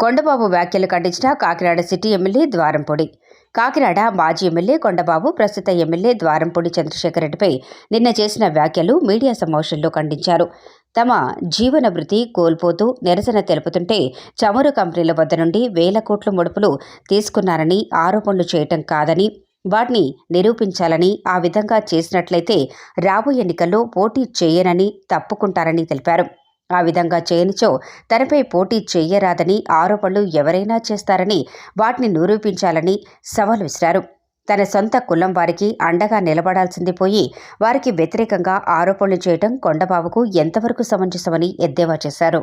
కొండబాబు వ్యాఖ్యలు ఖండించిన Kakinada city MLA Dwarampudi. Kakinada మాజీ ఎమ్మెల్యే కొండబాబు ప్రస్తుత ఎమ్మెల్యే ద్వారంపొడి చంద్రశేఖర్ రెడ్డిపై నిన్న చేసిన వ్యాఖ్యలు మీడియా సమావేశంలో ఖండించారు. తమ జీవన వృత్తి కోల్పోతూ నిరసన తెలుపుతుంటే చమురు కంపెనీల వద్ద నుండి వేల కోట్ల ముడుపులు తీసుకున్నారని ఆరోపణలు చేయటం కాదని వాటిని నిరూపించాలని ఆ విధంగా చేసినట్లయితే రాబోయే ఎన్నికల్లో పోటీ చేయనని తప్పుకుంటారని తెలిపారు. ఆ విధంగా చేయనిచో తనపై పోటీ చేయరాదని ఆరోపణలు ఎవరైనా చేస్తారని వాటిని నిరూపించాలని సవాల్ విసిరారు. తన సొంత కులం వారికి అండగా నిలబడాల్సింది పోయి వారికి వ్యతిరేకంగా ఆరోపణలు చేయడం కొండబాబుకు ఎంతవరకు సమంజసమని ఎద్దేవా చేశారు.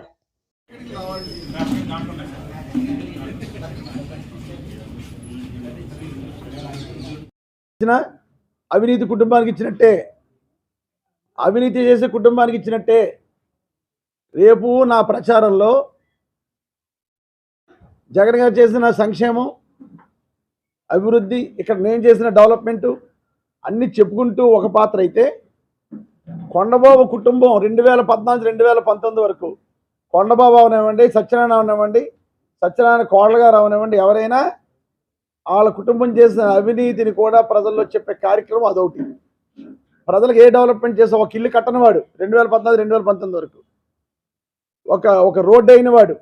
అవినీతి కుటుంబానికి ఇచ్చినట్టే అవినీతి చేసే కుటుంబానికి ఇచ్చినట్టే రేపు నా ప్రచారంలో జగన్ గారు చేసిన సంక్షేమం అభివృద్ధి ఇక్కడ నేను చేసిన డెవలప్మెంటు అన్ని చెప్పుకుంటూ ఒక పాత్ర అయితే కొండబాబు కుటుంబం రెండు వేల పద్నాలుగు రెండు వేల పంతొమ్మిది వరకు కొండబాబు అవనివ్వండి సత్యనారాయణ అవనివ్వండి సత్యనారాయణ కోళ్ళ గారు అవనివ్వండి ఎవరైనా వాళ్ళ కుటుంబం చేసిన అవినీతిని కూడా ప్రజల్లో చెప్పే కార్యక్రమం అదొకటి. ప్రజలకు ఏ డెవలప్మెంట్ చేసే ఒక ఇల్లు కట్టనివాడు రెండు వేల పద్నాలుగు రెండు వేల పంతొమ్మిది వరకు. ఒక ఒక రోడ్డు అయినవాడు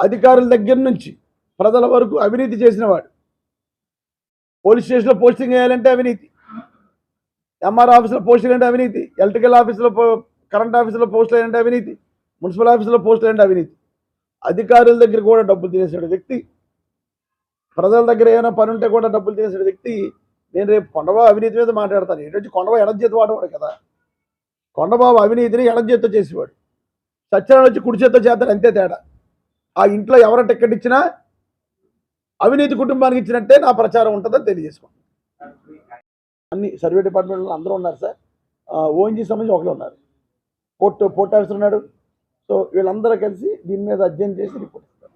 అధికారుల దగ్గర నుంచి ప్రజల వరకు అవినీతి చేసినవాడు. పోలీస్ స్టేషన్లో పోస్టింగ్ వేయాలంటే అవినీతి. ఎంఆర్ ఆఫీసులో పోస్టింగ్ అంటే అవినీతి. ఎలక్ట్రికల్ ఆఫీసులో పో- కరెంట్ ఆఫీసులో పోస్టులు అంటే అవినీతి. మున్సిపల్ ఆఫీసులో పోస్టులు అంటే అవినీతి. అధికారుల దగ్గర కూడా డబ్బులు తినేసాడు వ్యక్తి. ప్రజల దగ్గర ఏమైనా పని ఉంటే కూడా డబ్బులు తినేసాడు వ్యక్తి. నేను రేపు కొండబాబు అవినీతి మీద మాట్లాడతాను. ఏంటంటే కొండబాబు ఎడచేతి వాడేవాడు కదా. కొండబాబు అవినీతిని ఎడచేత్తో చేసేవాడు. సత్యనారాయణ వచ్చి కుడి చేత్తో చేస్తాడు అంతే తేడా. ఆ ఇంట్లో ఎవరు టికెట్ ఇచ్చినా అవినీతి కుటుంబానికి ఇచ్చినట్టే నా ప్రచారం ఉంటుందని తెలియజేసుకోండి. అన్ని సర్వే డిపార్ట్మెంట్లో అందరూ ఉన్నారు సార్. ఓఎన్జీ సంబంధించి ఒకరు ఉన్నారు. పోర్ట్ పోర్ట్ ఆఫీసర్ ఉన్నాడు. సో వీళ్ళందరూ కలిసి దీని మీద అధ్యయనం చేసి రిపోర్ట్ ఇస్తారు.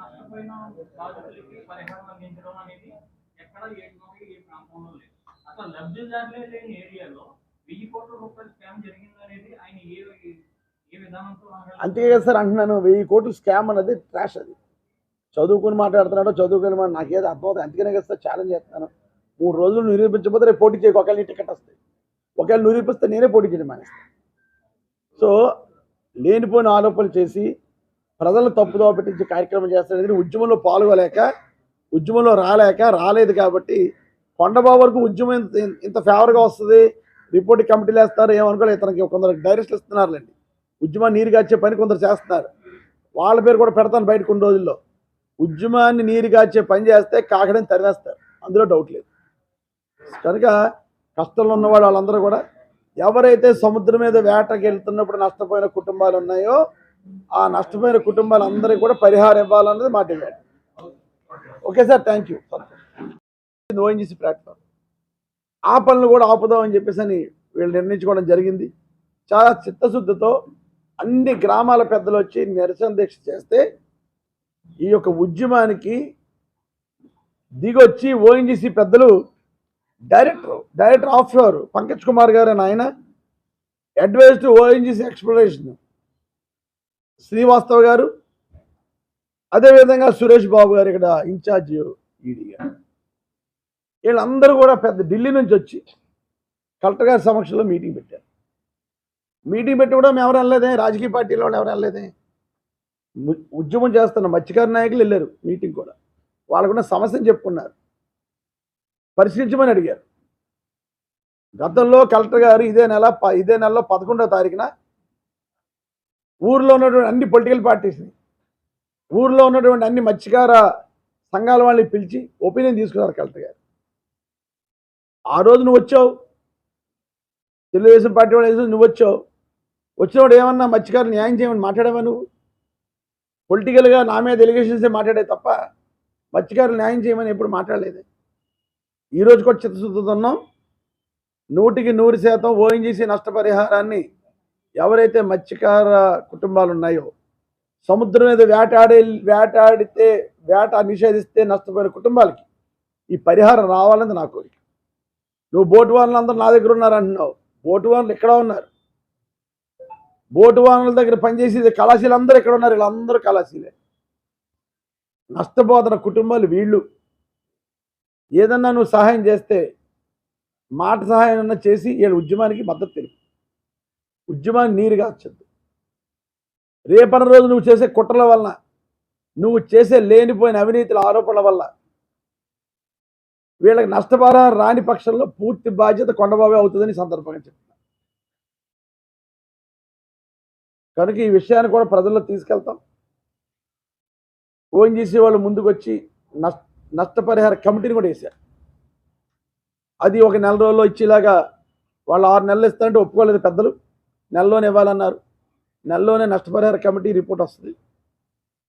నష్టపోయిన బాధితులకి పరిహారం అందించడం అనేది ఎక్కడ ఏ ప్రాంతంలో లేదు. అసలు లబ్ధిదారులే లేని ఏరియాలో వెయ్యి కోట్ల రూపాయలు స్కామ్ జరిగిందనేది ఆయన ఏ ఏ విధానంతో అంతే కదా సార్ అంటున్నాను వెయ్యి కోట్లు స్కామ్ అన్నది ట్రాష్ అది. చదువుకుని మాట్లాడుతున్నాడో చదువుకుని మాట నాకేదో అర్థమవుతుంది. అందుకనే కదా సార్ ఛాలెంజ్ చేస్తున్నాను. మూడు రోజులు నిరూపించకపోతే రేపు పోటీ చేయకు ఒకవేళ నీ టికెట్ వస్తాయి ఒకవేళ నిరూపిస్తే నేనే పోటీ చేయడం మానేస్తాను సో లేనిపోయిన ఆరోపణలు చేసి ప్రజలను తప్పుదోవ పెట్టించే కార్యక్రమం చేస్తాడు ఉద్యమంలో పాల్గొలేక ఉద్యమంలో రాలేక రాలేదు కాబట్టి కొండబాబు వరకు ఉద్యమం ఇంత ఇంత ఫేవర్గా వస్తుంది. రిపోర్ట్ కమిటీలు వేస్తారు. ఏమనుకోలేదు ఇతనికి కొందరు డైరెక్ట్లు ఇస్తున్నారులేండి. ఉద్యమాన్ని నీరు కాచే పని కొందరు చేస్తున్నారు. వాళ్ళ పేరు కూడా పెడతాను బయట కొన్ని రోజుల్లో. ఉద్యమాన్ని నీరు కాచే పని చేస్తే కాకడని తరివేస్తారు అందులో డౌట్ లేదు. కనుక కష్టంలో ఉన్నవాడు వాళ్ళందరూ కూడా ఎవరైతే సముద్రం మీద వేటకి వెళ్తున్నప్పుడు నష్టపోయిన కుటుంబాలు ఉన్నాయో ఆ నష్టపోయిన కుటుంబాలందరికీ కూడా పరిహారం ఇవ్వాలన్నది మా demand. Okay sir thank you ONGC platform ఆ పనులు కూడా ఆపుదామని చెప్పేసి అని వీళ్ళు నిర్ణయించుకోవడం జరిగింది. చాలా చిత్తశుద్ధితో అన్ని గ్రామాల పెద్దలు వచ్చి నిరసన దీక్ష చేస్తే ఈ యొక్క ఉద్యమానికి దిగొచ్చి ఓఎన్జీసీ పెద్దలు director director offshore Pankaj Kumar garu అని ఆయన advise to ONGC exploration Shrivastav garu అదేవిధంగా సురేష్ బాబు గారు ఇక్కడ ఇన్ఛార్జ్ ఈడీ గారు. వీళ్ళందరూ కూడా పెద్ద ఢిల్లీ నుంచి వచ్చి కలెక్టర్ గారి సమక్షంలో మీటింగ్ పెట్టారు. మీటింగ్ పెట్టి కూడా మేము ఎవరు వెళ్ళలేదే రాజకీయ పార్టీలో వాళ్ళు ఎవరు వెళ్ళలేదే ఉద్యమం చేస్తున్న మత్స్యకార నాయకులు వెళ్ళారు మీటింగ్ కూడా. వాళ్ళకున్న సమస్యను చెప్పుకున్నారు. పరిశీలించమని అడిగారు. గతంలో కలెక్టర్ గారు ఇదే నెల ప- ఇదే నెలలో పదకొండవ తారీఖున ఊర్లో ఉన్నటువంటి అన్ని పొలిటికల్ పార్టీస్ని ఊర్లో ఉన్నటువంటి అన్ని మత్స్యకార సంఘాల వాళ్ళని పిలిచి ఒపీనియన్ తీసుకున్నారు కలెక్టర్ గారు. ఆ రోజు నువ్వు వచ్చావు. తెలుగుదేశం పార్టీ వాళ్ళు నువ్వు వచ్చావు. వచ్చినప్పుడు ఏమన్నా మత్స్యకారులు న్యాయం చేయమని మాట్లాడావా నువ్వు? పొలిటికల్గా నా మీద ఎలిగేషన్సే మాట్లాడే తప్ప మత్స్యకారులు న్యాయం చేయమని ఎప్పుడు మాట్లాడలేదు. ఈరోజు కూడా చిత్తశుద్ధితున్నాం నూటికి నూరు శాతం ఓఎన్జీసీ నష్టపరిహారాన్ని ఎవరైతే మత్స్యకార కుటుంబాలు ఉన్నాయో సముద్రం మీద వేటాడే వేటాడితే వేట నిషేధిస్తే నష్టపోయిన కుటుంబాలకి ఈ పరిహారం రావాలని నా కోరిక. నువ్వు బోటు వాళ్ళందరూ నా దగ్గర ఉన్నారు అంటున్నావు బోటు వాహనులు ఇక్కడ ఉన్నారు. బోటు వాహనాల దగ్గర పనిచేసేది కళాశీలు అందరూ ఇక్కడ ఉన్నారు? వీళ్ళందరూ కళాశీలే. నష్టపోతున్న కుటుంబాలు వీళ్ళు. ఏదన్నా నువ్వు సహాయం చేస్తే మాట సహాయం అన్నా చేసి వీళ్ళ ఉద్యమానికి మద్దతు తెలుపు ఉద్యమాన్ని నీరుగా వచ్చద్దు రేపటి రోజు నువ్వు చేసే కుట్రల వలన నువ్వు చేసే లేనిపోయిన అవినీతుల ఆరోపణల వల్ల వీళ్ళకి నష్టపరిహారం రాని పక్షంలో పూర్తి బాధ్యత కొండబాబే అవుతుందని సందర్భంగా చెప్తున్నా. కనుక ఈ విషయాన్ని కూడా ప్రజల్లో తీసుకెళ్తాం. ఓఎన్జీసీ వాళ్ళు ముందుకు వచ్చి నష్ట నష్టపరిహార కమిటీని కూడా వేశారు. అది ఒక నెల రోజుల్లో ఇచ్చేలాగా వాళ్ళు ఆరు నెలలు ఇస్తారంటే ఒప్పుకోలేదు పెద్దలు. నెలలోనే ఇవ్వాలన్నారు. నెలలోనే నష్టపరిహార కమిటీ రిపోర్ట్ వస్తుంది.